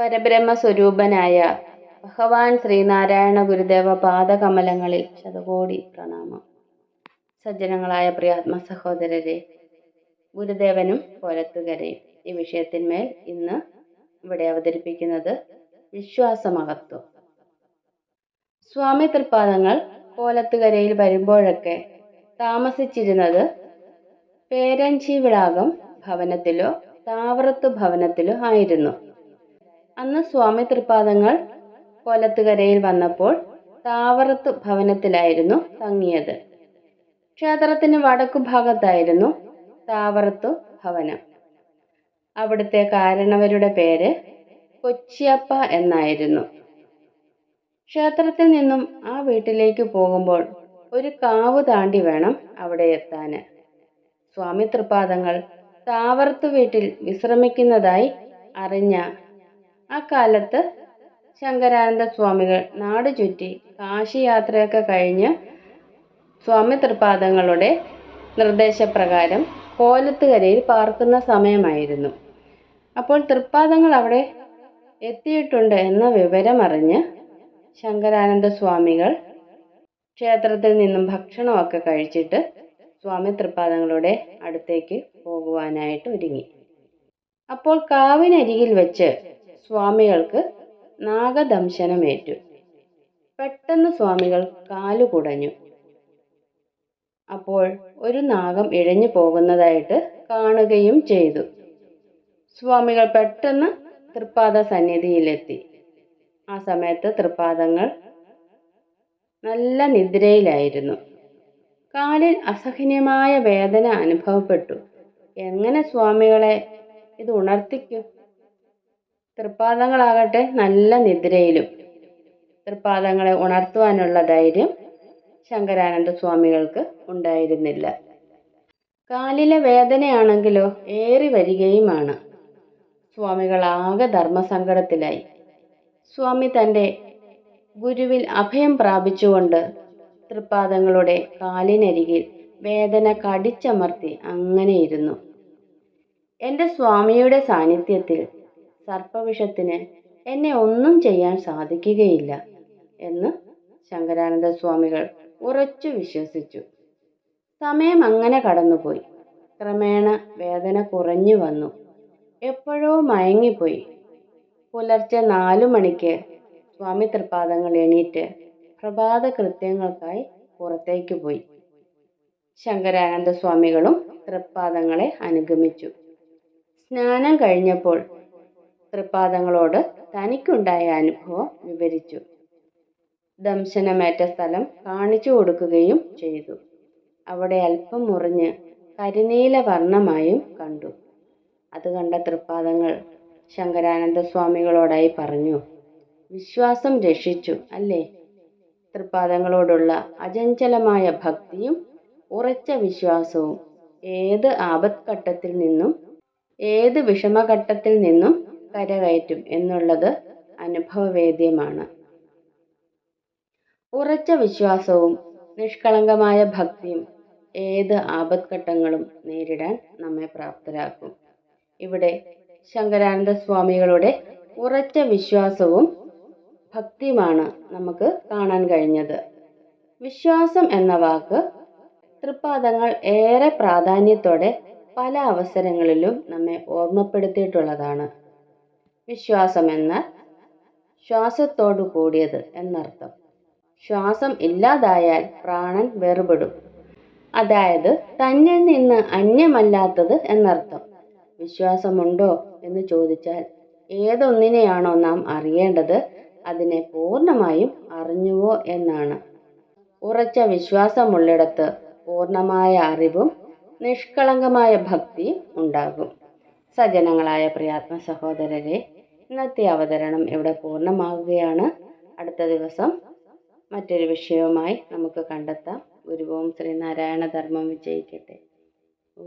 പരബ്രഹ്മ സ്വരൂപനായ ഭഗവാൻ ശ്രീനാരായണ ഗുരുദേവ പാദകമലങ്ങളിൽ ശതകോടി പ്രണാമം. സജ്ജനങ്ങളായ പ്രിയാത്മ സഹോദരരെ ഗുരുദേവനും കോലത്തുകരയും ഈ വിഷയത്തിന്മേൽ ഇന്ന് ഇവിടെ അവതരിപ്പിക്കുന്നത് വിശ്വാസമഹത്വം. സ്വാമി തൃപ്പാദങ്ങൾ കോലത്തുകരയിൽ വരുമ്പോഴൊക്കെ താമസിച്ചിരുന്നത് പേരഞ്ചി പേരഞ്ചിവിളാകം ഭവനത്തിലോ താവറത്ത് ഭവനത്തിലോ ആയിരുന്നു. അന്ന് സ്വാമി തൃപ്പാദങ്ങൾ കൊലത്തുകരയിൽ വന്നപ്പോൾ താവറത്ത് ഭവനത്തിലായിരുന്നു തങ്ങിയത്. ക്ഷേത്രത്തിന് വടക്കു ഭാഗത്തായിരുന്നു താവറത്തു ഭവനം. അവിടുത്തെ കാരണവരുടെ പേര് കൊച്ചിയപ്പ എന്നായിരുന്നു. ക്ഷേത്രത്തിൽ നിന്നും ആ വീട്ടിലേക്ക് പോകുമ്പോൾ ഒരു കാവ് താണ്ടി വേണം അവിടെ എത്താൻ സ്വാമി തൃപ്പാദങ്ങൾ താവറത്തു വീട്ടിൽ വിശ്രമിക്കുന്നതായി അറിഞ്ഞ അക്കാലത്ത് ശങ്കരാനന്ദ സ്വാമികൾ നാട് ചുറ്റി കാശി യാത്രയൊക്കെ കഴിഞ്ഞ് സ്വാമി തൃപാദങ്ങളുടെ നിർദ്ദേശപ്രകാരം കോലത്തുകരയിൽ പാർക്കുന്ന സമയമായിരുന്നു. അപ്പോൾ തൃപ്പാദങ്ങൾ അവിടെ എത്തിയിട്ടുണ്ട് എന്ന വിവരമറിഞ്ഞ് ശങ്കരാനന്ദ സ്വാമികൾ ക്ഷേത്രത്തിൽ നിന്നും ഭക്ഷണമൊക്കെ കഴിച്ചിട്ട് സ്വാമി തൃപ്പാദങ്ങളുടെ അടുത്തേക്ക് പോകുവാനായിട്ട് ഒരുങ്ങി. അപ്പോൾ കാവിനരികിൽ വെച്ച് സ്വാമികൾക്ക് നാഗദംശനമേറ്റു. പെട്ടെന്ന് സ്വാമികൾ കാലു കുടഞ്ഞു. അപ്പോൾ ഒരു നാഗം ഇഴഞ്ഞു പോകുന്നതായിട്ട് കാണുകയും ചെയ്തു. സ്വാമികൾ പെട്ടെന്ന് തൃപ്പാദ സന്നിധിയിലെത്തി. ആ സമയത്ത് തൃപ്പാദങ്ങൾ നല്ല നിദ്രയിലായിരുന്നു. കാലിൽ അസഹനീയമായ വേദന അനുഭവപ്പെട്ടു. എങ്ങനെ സ്വാമികളെ ഇത് ഉണർത്തിക്കും? തൃപ്പാദങ്ങളാകട്ടെ നല്ല നിദ്രയിലും. തൃപ്പാദങ്ങളെ ഉണർത്തുവാനുള്ള ധൈര്യം ശങ്കരാനന്ദ സ്വാമികൾക്ക് ഉണ്ടായിരുന്നില്ല. കാലിലെ വേദനയാണെങ്കിലോ ഏറി വരികയുമാണ്. സ്വാമികൾ ആകെ ധർമ്മസങ്കടത്തിലായി. സ്വാമി തന്റെ ഗുരുവിൽ അഭയം പ്രാപിച്ചുകൊണ്ട് തൃപ്പാദങ്ങളുടെ കാലിനരികിൽ വേദന കടിച്ചമർത്തി അങ്ങനെയിരുന്നു. എന്റെ സ്വാമിയുടെ സാന്നിധ്യത്തിൽ സർപ്പവിഷത്തിന് എന്നെ ഒന്നും ചെയ്യാൻ സാധിക്കുകയില്ല എന്ന് ശങ്കരാനന്ദ സ്വാമികൾ ഉറച്ചു വിശ്വസിച്ചു. സമയം അങ്ങനെ കടന്നുപോയി. ക്രമേണ വേദന കുറഞ്ഞു വന്നു. എപ്പോഴോ മയങ്ങിപ്പോയി. പുലർച്ചെ നാലു മണിക്ക് സ്വാമി തൃപ്പാദങ്ങൾ എണീറ്റ് പ്രഭാത കൃത്യങ്ങൾക്കായി പുറത്തേക്ക് പോയി. ശങ്കരാനന്ദ സ്വാമികളും തൃപ്പാദങ്ങളെ അനുഗമിച്ചു. സ്നാനം കഴിഞ്ഞപ്പോൾ തൃപ്പാദങ്ങളോട് തനിക്കുണ്ടായ അനുഭവം വിവരിച്ചു. ദംശനമേറ്റ സ്ഥലം കാണിച്ചു കൊടുക്കുകയും ചെയ്തു. അവിടെ അല്പം മുറിഞ്ഞ് കരിനീല വർണമായും കണ്ടു. അത് കണ്ട തൃപ്പാദങ്ങൾ ശങ്കരാനന്ദ സ്വാമികളോടായി പറഞ്ഞു വിശ്വാസം രക്ഷിച്ചു അല്ലേ? തൃപ്പാദങ്ങളോടുള്ള അചഞ്ചലമായ ഭക്തിയും ഉറച്ച വിശ്വാസവും ഏത് ആപത്ഘട്ടത്തിൽ നിന്നും ഏത് വിഷമഘട്ടത്തിൽ നിന്നും കരകയറ്റും എന്നുള്ളത് അനുഭവവേദ്യമാണ്. ഉറച്ച വിശ്വാസവും നിഷ്കളങ്കമായ ഭക്തിയും ഏത് ആപത്ഘട്ടങ്ങളും നേരിടാൻ നമ്മെ പ്രാപ്തരാക്കും. ഇവിടെ ശങ്കരാനന്ദ സ്വാമികളുടെ ഉറച്ച വിശ്വാസവും ഭക്തിയുമാണ് നമുക്ക് കാണാൻ കഴിഞ്ഞത്. വിശ്വാസം എന്ന വാക്ക് തൃപ്പാദങ്ങൾ ഏറെ പ്രാധാന്യത്തോടെ പല അവസരങ്ങളിലും നമ്മെ ഓർമ്മപ്പെടുത്തിയിട്ടുള്ളതാണ്. വിശ്വാസം എന്നാൽ ശ്വാസത്തോടു കൂടിയത് എന്നർത്ഥം. ശ്വാസം ഇല്ലാതായാൽ പ്രാണൻ വേർപെടും. അതായത് തന്നിൽ നിന്ന് അന്യമല്ലാത്തത് എന്നർത്ഥം. വിശ്വാസമുണ്ടോ എന്ന് ചോദിച്ചാൽ ഏതൊന്നിനെയാണോ നാം അറിയേണ്ടത് അതിനെ പൂർണമായും അറിഞ്ഞുവോ എന്നാണ്. ഉറച്ച വിശ്വാസമുള്ളിടത്ത് പൂർണമായ അറിവും നിഷ്കളങ്കമായ ഭക്തിയും ഉണ്ടാകും. സജ്ജനങ്ങളായ പ്രിയാത്മ സഹോദരരെ ഇന്നത്തെ അവതരണം ഇവിടെ പൂർണമാകുകയാണ് അടുത്ത ദിവസം മറ്റൊരു വിഷയവുമായി നമുക്ക് കണ്ടെത്താം. ഗുരുവും ശ്രീനാരായണ ധർമ്മം വിജയിക്കട്ടെ. ഓ